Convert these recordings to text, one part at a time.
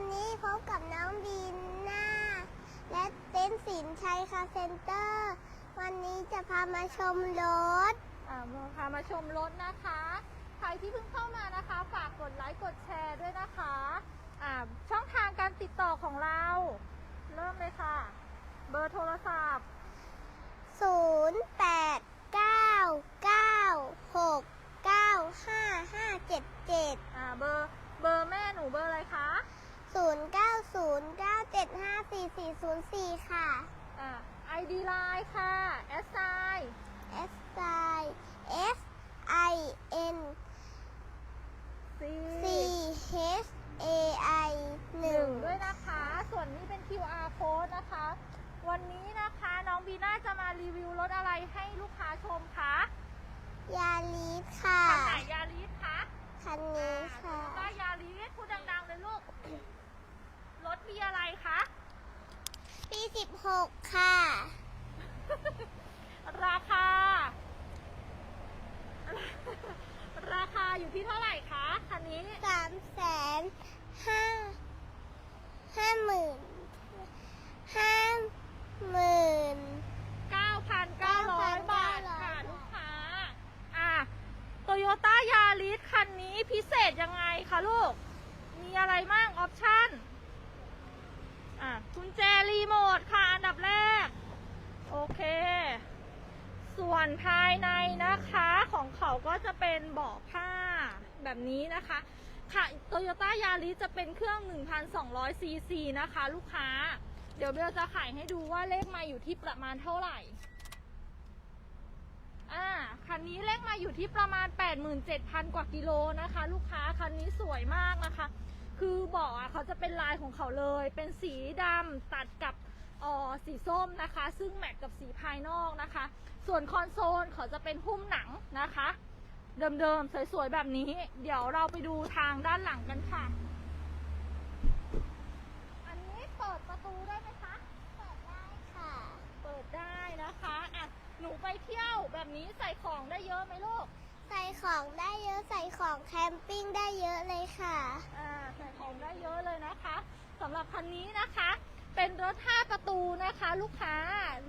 วันนี้พบกับน้องบีน่าและเต้นสินชัยคาเซ็นเตอร์ วันนี้จะพามาชมรถอ่ามาพามาชมรถนะคะ ใครที่เพิ่งเข้ามานะคะ ฝากกดไลค์กดแชร์ด้วยนะคะอ่าช่องทางการติดต่อของเรา เริ่มเลยค่ะ เบอร์โทรศัพท์ 0 8 9 9 6 9 5 5 7 7 อ่าเบอร์เบอร์แม่หนูเบอร์อะไรคะ 0 9 0 9 7 5 4 4 0 4 ค่ะ อ่า ID Line ค่ะ S I S I S I N C C H A I หนึ่ง1ด้วยนะคะ ส่วนนี้เป็น QR code นะคะ วันนี้นะคะน้องบีน่าจะมารีวิวรถอะไรให้ลูกค้าชมคะยาลีสค่ะ คันไหนยาริสคะคันนี้ค่ะก็ยาริสพูดดังๆเลยลูก ปีอะไรคะ ปีสิบหกค่ะ ราคา ราคาอยู่ที่เท่าไหร่คะคันนี้ สามแสนห้าห้าหมื่นห้าหมื่น 9,900 บาทค่ะ 9,900 ลูกค้า อะโตโยต้ายาริสคันนี้พิเศษยังไงคะลูก มีอะไรมั่งออปชั่น อะกุญแจรีโมทค่ะ อันดับแรก โอเค่วนภายในนะคะของเขาก็จะเป็นเบาะผ้าแบบนี้นะคะ ค่ะโตโยต้ายาริสจะเป็นเครื่อง 1,200ซีซีนะคะ ลูกค้า เดี๋ยวเบลจะขายให้ดูว่าเลขมาอยู่ที่ประมาณเท่าไหร่อ่าคันนี้เลขมาอยู่ที่ประมาณ 87,000 กว่ากิโลนะคะ ลูกค้าคันนี้สวยมากนะคะ คือเบาะอะเขาจะเป็นลายของเขาเลย เป็นสีดำตัดกับ อ่อสีส้มนะคะ ซึ่งแมทกับสีภายนอกนะคะ ส่วนคอนโซลเขาจะเป็นหุ้มหนังนะคะ เดิมๆ สวยๆ แบบนี้ เดี๋ยวเราไปดูทางด้านหลังกันค่ะ อันนี้เปิดประตูได้ไหมคะ เปิดได้ค่ะ เปิดได้นะคะอะหนูไปเที่ยวแบบนี้ใส่ของได้เยอะไหมลูก ใส่ของได้เยอะใส่ของแคมปิ้งได้เยอะเลยค่ะ อ่า ใส่ของได้เยอะเลยนะคะสำหรับคันนี้นะคะ เป็นรถ 5 ประตูนะคะ ลูกค้า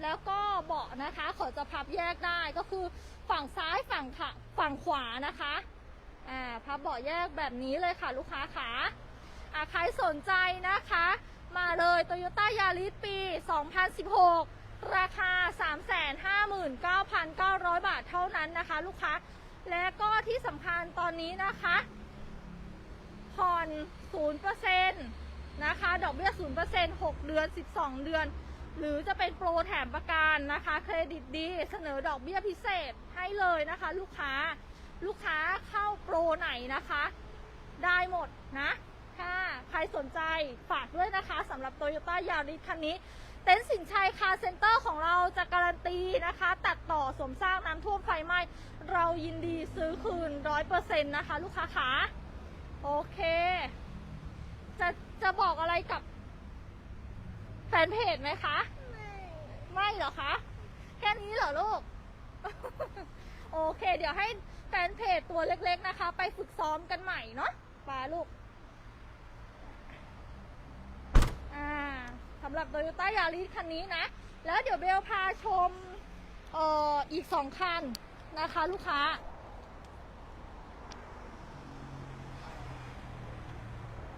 แล้วก็เบาะนะคะขาจะพับแยกได้ก็คือฝั่งซ้ายฝั่งขะฝั่งขวานะคะอ่าพับเบาะแยกแบบนี้เลยค่ะ ลูกค้าขาอ่าใครสนใจนะคะ มาเลย Toyota Yaris ปี 2016 ราคา 359,900 บาทเท่านั้นนะคะ ลูกค้า และก็ที่สำคัญตอนนี้นะคะผ่อน0% นะคะ ดอกเบี้ย 0% 6 เดือน 12 เดือน หรือจะเป็นโปรแถมประกันนะคะ เครดิตดี เสนอดอกเบี้ยพิเศษให้เลยนะคะ ลูกค้า ลูกค้าเข้าโปรไหนนะคะ ได้หมดนะ ถ้าใครสนใจฝากด้วยนะคะสำหรับ Toyota Yaris คันนี้ เต็นท์สินชัยคาร์เซ็นเตอร์ของเราจะการันตีนะคะ ตัดต่อสมสร้างน้ำท่วมไฟไหม้ เรายินดีซื้อคืนร้อยเปอร์เซ็นต์นะคะ ลูกค้าขาโอเคจะ จะบอกอะไรกับแฟนเพจไหมคะไม่ไม่เหรอคะ แค่นี้เหรอลูก โอเค เดี๋ยวให้แฟนเพจตัวเล็ก ๆนะคะ ไปฝึกซ้อมกันใหม่เนาะปาลูก อ่าสำหรับ Toyota Yaris คันนี้นะ แล้วเดี๋ยวเบลพาชมเอ่ออีกสองคันนะคะ ลูกค้า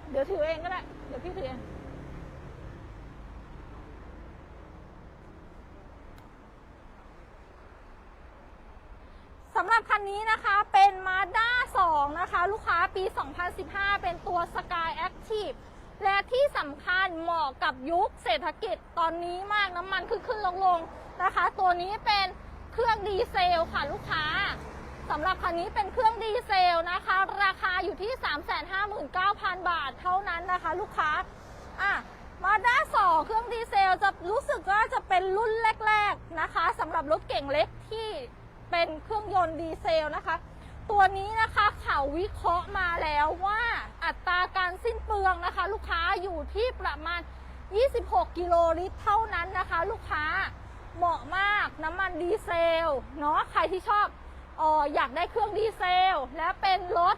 เดี๋ยวถือเองก็ได้ พี่ถือเองสำหรับคันนี้นะคะเป็น Mazda 2 นะคะ ลูกค้าปี 2015 เป็นตัว Sky Active และที่สำคัญเหมาะกับยุคเศรษฐกิจตอนนี้มากน้ำมันขึ้นขึ้นลงลงนะคะ ตัวนี้เป็นเครื่องดีเซลค่ะลูกค้า สำหรับคันนี้เป็นเครื่องดีเซลนะคะ ราคาอยู่ที่ 359,000 บาทเท่านั้นนะคะ ลูกค้าอะมาด้า2เครื่องดีเซลจะรู้สึกว่าจะเป็นรุ่นแรก ๆนะคะสำหรับรถเก่งเล็กที่เป็นเครื่องยนต์ดีเซลนะคะ ตัวนี้นะคะเขาวิเคราะห์มาแล้วว่าอัตราการสิ้นเปลืองนะคะ ลูกค้าอยู่ที่ประมาณ 26 กิโลลิตรเท่านั้นนะคะ ลูกค้าเหมาะมากน้ำมันดีเซลเนาะใครที่ชอบ อออยากได้เครื่องดีเซล และเป็นรถ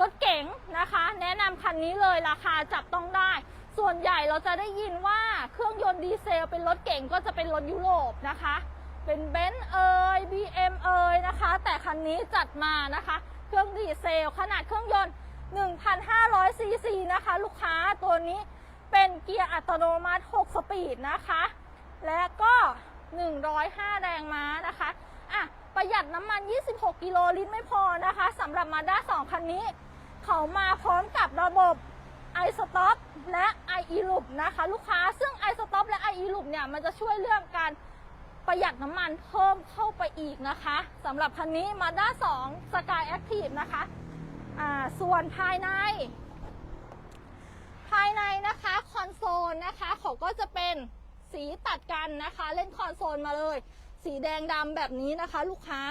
รถเก๋งนะคะ แนะนำคันนี้เลยราคาจับต้องได้ ส่วนใหญ่เราจะได้ยินว่าเครื่องยนต์ดีเซล เป็นรถเก่งก็จะเป็นรถยุโรปนะคะ เป็นเบนซ์เอ่ย BM เอ่ยนะคะ แต่คันนี้จัดมานะคะ เครื่องดีเซล ขนาดเครื่องยนต์ 1,500ซีซีนะคะ ลูกค้าตัวนี้เป็นเกียร์อัตโนมัติ 6 สปีดนะคะ และก็ 105 แรงม้านะคะ อะ ประหยัดน้ำมัน 26 กิโลลิตรไม่พอนะคะสำหรับมาด้า2คันนี้ เขามาพร้อมกับระบบ i s t o p และ i e loop นะคะ ลูกค้าซึ่ง i s t o p และ i e loop เนี่ยมันจะช่วยเรื่องการประหยัดน้ำมันเพิ่มเข้าไปอีกนะคะสำหรับคันนี้ Mazda 2 Sky Active นะคะอ่าส่วนภายใน ภายในนะคะคอนโซลนะคะเขาก็จะเป็นสีตัดกันนะคะ เล่นคอนโซลมาเลย สีแดงดำแบบนี้นะคะ ลูกค้า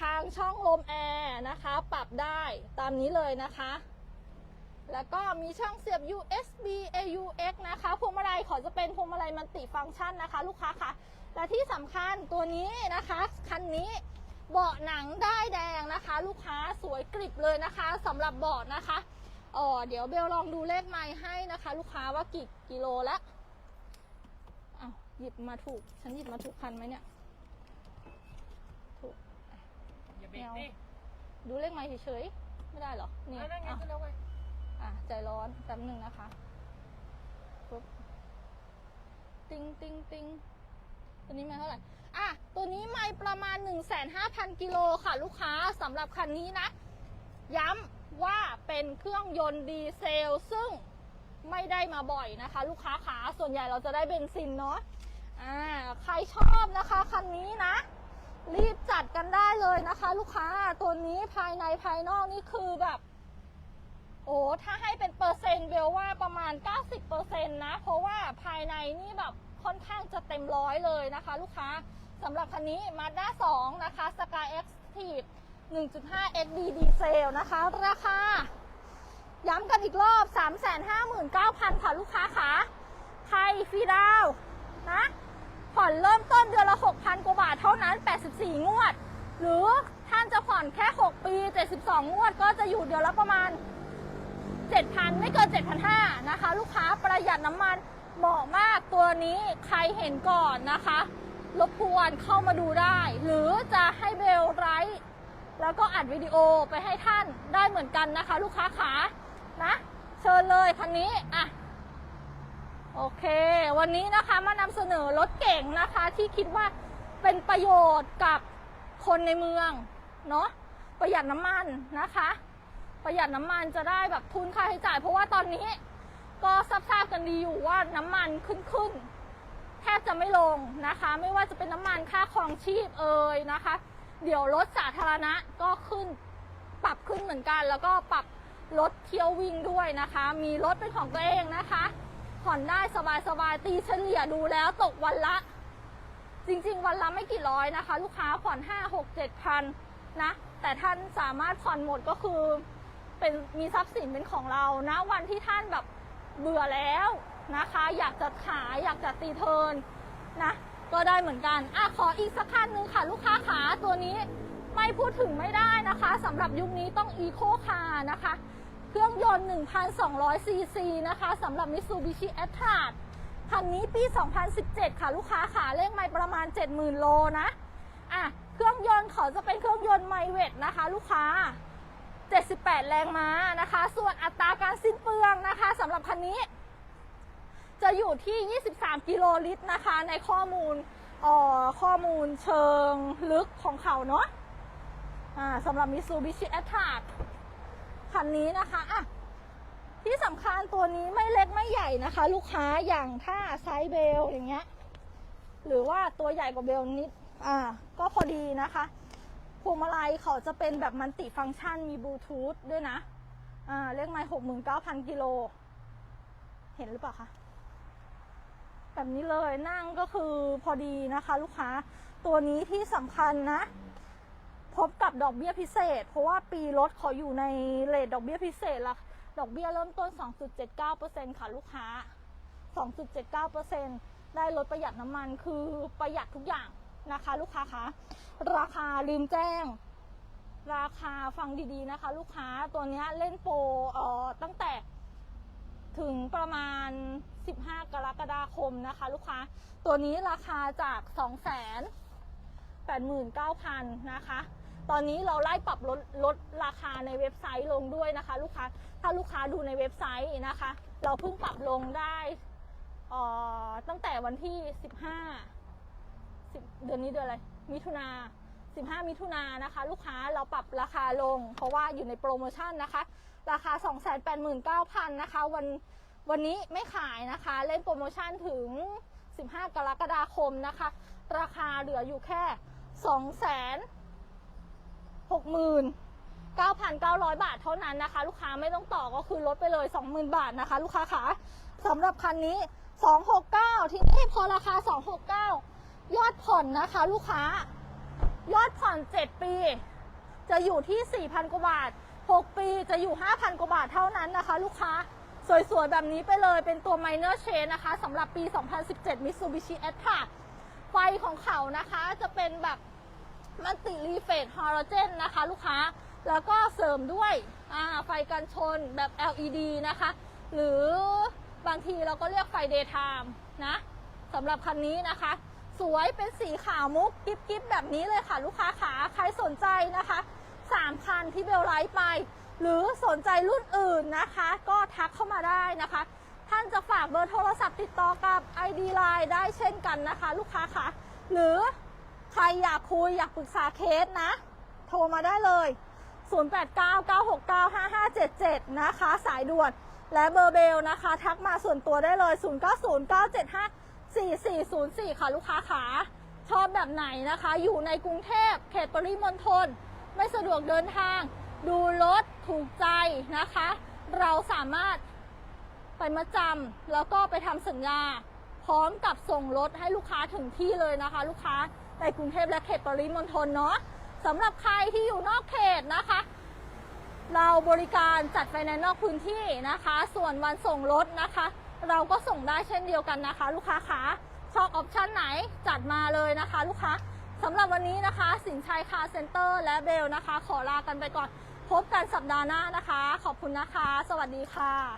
ทางช่องลมแอร์นะคะ ปรับได้ตามนี้เลยนะคะ แล้วก็มีช่องเสียบ USB AUX นะคะพวงมาลัยขอจะเป็นพวงมาลัยมัลติฟังก์ชันนะคะ ลูกค้าคะและที่สำคัญตัวนี้นะคะคันนี้เบาะหนังได้แดงนะคะ ลูกค้าสวยกริบเลยนะคะสำหรับเบาะนะคะอ๋อเดี๋ยวเบลลองดูเลขไมล์ให้นะคะ ลูกค้าว่ากี่กิโลแล้วอ้าวหยิบมาถูก ฉันหยิบมาถูกคันไหมเนี่ย ถูก อย่า เบรกดิดูเลขไมล์เฉยๆไม่ได้เหรอเนี่ยเอานั่นไงอะก็แล้วไงอะใจร้อนแป๊บหนึ่งนะคะปุ๊บติงติงติงตัวนี้ไม่เท่าไหร่อะตัวนี้ไม่ประมาณ 1 5 0 0 0กิโลค่ะลูกค้าสำหรับคันนี้นะ ย้ำว่าเป็นเครื่องยนต์ดีเซล ซึ่งไม่ได้มาบ่อยนะคะ ลูกค้าขาส่วนใหญ่เราจะได้เบนซินเนาะอ่าใครชอบนะคะคันนี้นะ รีบจัดกันได้เลยนะคะ ลูกค้าตัวนี้ภายในภายนอกนี่คือแบบ โอ้ถ้าให้เป็นเปอร์เซ็นต์เบลว่าประมาณ 90%นะ เพราะว่าภายในนี่แบบค่อนข้างจะเต็มร้อยเลยนะคะ ลูกค้าสำหรับคันนี้ Mazda 2 นะคะ Sky Active 1.5 XD ดีเซลนะคะ ราคา ย้ำกันอีกรอบ 359,000 ค่ะ ลูกค้าขาใครฟรีดาวนะ ผ่อนเริ่มต้นเดือนละ 6,000 กว่าบาทเท่านั้น 84 งวด หรือท่านจะผ่อนแค่ 6 ปี 72 งวด ก็จะอยู่เดือนละประมาณ 7,000 ไม่เกิน 7,500 นะคะ ลูกค้าประหยัดน้ำมันเหมาะมากตัวนี้ใครเห็นก่อนนะคะรบกวนเข้ามาดูได้ หรือจะให้เบลไลฟ์แล้วก็อัดวิดีโอไปให้ท่านได้เหมือนกันนะคะ ลูกค้าขานะ เชิญเลยคันนี้อะ โอเค วันนี้นะคะมานำเสนอรถเก่งนะคะที่คิดว่าเป็นประโยชน์กับคนในเมืองเนาะประหยัดน้ำมันนะคะ ประหยัดน้ำมันจะได้แบบทุนค่าใช้จ่าย เพราะว่าตอนนี้ก็ทราบกันดีอยู่ว่าน้ำมันขึ้นขึ้นแทบจะไม่ลงนะคะ ไม่ว่าจะเป็นน้ำมันค่าครองชีพเอ่ยนะคะ เดี๋ยวรถสาธารณะก็ขึ้นปรับขึ้นเหมือนกัน แล้วก็ปรับรถเที่ยววิ่งด้วยนะคะ มีรถเป็นของตัวเองนะคะ ผ่อนได้สบายๆตีเฉลี่ยดูแล้วตกวันละ จริงๆ วันละไม่กี่ร้อยนะคะ ลูกค้าผ่อนห้าหกเจ็ดพันนะ แต่ท่านสามารถผ่อนหมดก็คือเป็นมีทรัพย์สินเป็นของเรานะวันที่ท่านแบบเบื่อแล้วนะคะ อยากจะขายอยากจะตีเทินนะก็ได้เหมือนกันอะขออีกสักคันหนึ่งค่ะ ลูกค้าขาตัวนี้ไม่พูดถึงไม่ได้นะคะสำหรับยุคนี้ต้องอีโคคาร์นะคะ เครื่องยนต์ 1,200 ซีซีนะคะสำหรับ Mitsubishi a t t r a คันนี้ปี 2017 ค่ะ ลูกค้าขาเลขไม่ประมาณ 70,000 โลนะอะเครื่องยนต์เขาจะเป็นเครื่องยนต์ไมเวทนะคะ ลูกค้า 78 แรงม้านะคะ ส่วนอัตราการสิ้นเปลืองนะคะสำหรับคันนี้ จะอยู่ที่ 23 กิโลลิตรนะคะ ในข้อมูลออข้อมูลเชิงลึกของเขาเนาะอ่าสำหรับ Mitsubishi a t t r a คันนี้นะคะอะที่สำคัญตัวนี้ไม่เล็กไม่ใหญ่นะคะ ลูกค้าอย่างถ้าไซส์เบลอย่างเงี้ย หรือว่าตัวใหญ่กว่าเบลนิด อ่า ก็พอดีนะคะพวงมาลัยเขาจะเป็นแบบมันติฟังก์ชันมีบลูทูธด้วยนะ อ่าเลขไมล์หกหมื่นเก้าพันกิโล เห็นหรือเปล่าคะ แบบนี้เลยนั่งก็คือพอดีนะคะ ลูกค้า ตัวนี้ที่สำคัญนะ พบกับดอกเบี้ยพิเศษ เพราะว่าปีรถเขาอยู่ในเลทดอกเบี้ยพิเศษละดอกเบี้ยเริ่มต้น 2.79%ค่ะลูกค้า 2.79%ได้ลดประหยัดน้ำมันคือประหยัดทุกอย่างนะคะ ลูกค้าคะราคาลืมแจ้ง ราคาฟังดีๆนะคะ ลูกค้าตัวนี้เล่นโปรเอ่อตั้งแต่ถึงประมาณ 15 กรกฎาคมนะคะ ลูกค้า ตัวนี้ราคาจาก2 8 9 0 0 0นะคะ ตอนนี้เราไล่ปรับลดลดราคาในเว็บไซต์ลงด้วยนะคะ ลูกค้า ถ้าลูกค้าดูในเว็บไซต์นะคะ เราเพิ่งปรับลงได้ออตั้งแต่วันที่ 15 10เดือนนี้เดือนอะไร มิถุนา15 มิถุนานนะคะ ลูกค้าเราปรับราคาลง เพราะว่าอยู่ในโปรโมชั่นนะคะ ราคา 289,000นะคะวันวันนี้ไม่ขายนะคะ เล่นโปรโมชั่นถึง 15 กรกฎาคมนะคะ ราคาเหลืออยู่แค่ 2 69,900บาทเท่านั้นนะคะ ลูกค้าไม่ต้องต่อก็คือลดไปเลย20,000บาทนะคะ ลูกค้าขาสำหรับคันนี้269ทีนี้พอราคา269ยอดผ่อนนะคะ ลูกค้ายอดผ่อน7ปี จะอยู่ที่4,000กว่าบาท6ปีจะอยู่5,000กว่าบาทเท่านั้นนะคะ ลูกค้าสวยๆ แบบนี้ไปเลยเป็นตัว minor change นะคะสำหรับปี 2017 Mitsubishi a t r a ไฟของเขานะคะจะเป็นแบบ มันติรีเฟทฮอลเจนนะคะ ลูกค้า แล้วก็เสริมด้วยไฟกันชนแบบ LED นะคะ หรือบางทีเราก็เรียกไฟ daytime นะสำหรับคันนี้นะคะ สวยเป็นสีขาวมุกกิ๊บกิ๊บแบบนี้เลยค่ะ ลูกค้าขาใครสนใจนะคะสามคันที่เบลไลท์ไป หรือสนใจรุ่นอื่นนะคะ ก็ทักเข้ามาได้นะคะ ท่านจะฝากเบอร์โทรศัพท์ติดต่อกับ ID Line ได้เช่นกันนะคะ ลูกค้าคะหรือ ใครอยากคุยอยากปรึกษาเคสนะ โทรมาได้เลย 0899695577 นะคะ สายด่วนและเบอร์เบลนะคะ ทักมาส่วนตัวได้เลย 0909754404 ค่ะลูกค้าขาชอบแบบไหนนะคะ อยู่ในกรุงเทพเขตปริมณฑลไม่สะดวกเดินทาง ดูรถถูกใจนะคะ เราสามารถไปมาจำแล้วก็ไปทำสัญญา พร้อมกับส่งรถให้ลูกค้าถึงที่เลยนะคะ ลูกค้า ในกรุงเทพและเขตปริมณฑลเนาะสำหรับใครที่อยู่นอกเขตนะคะ เราบริการจัดไฟแนนซ์นอกพื้นที่นะคะ ส่วนวันส่งรถนะคะ เราก็ส่งได้เช่นเดียวกันนะคะ ลูกค้าขาชอบออปชั่นไหนจัดมาเลยนะคะ ลูกค้าสำหรับวันนี้นะคะ สินชัยคาร์เซ็นเตอร์และเบลนะคะ ขอลากันไปก่อน พบกันสัปดาห์หน้านะคะ ขอบคุณนะคะ สวัสดีค่ะ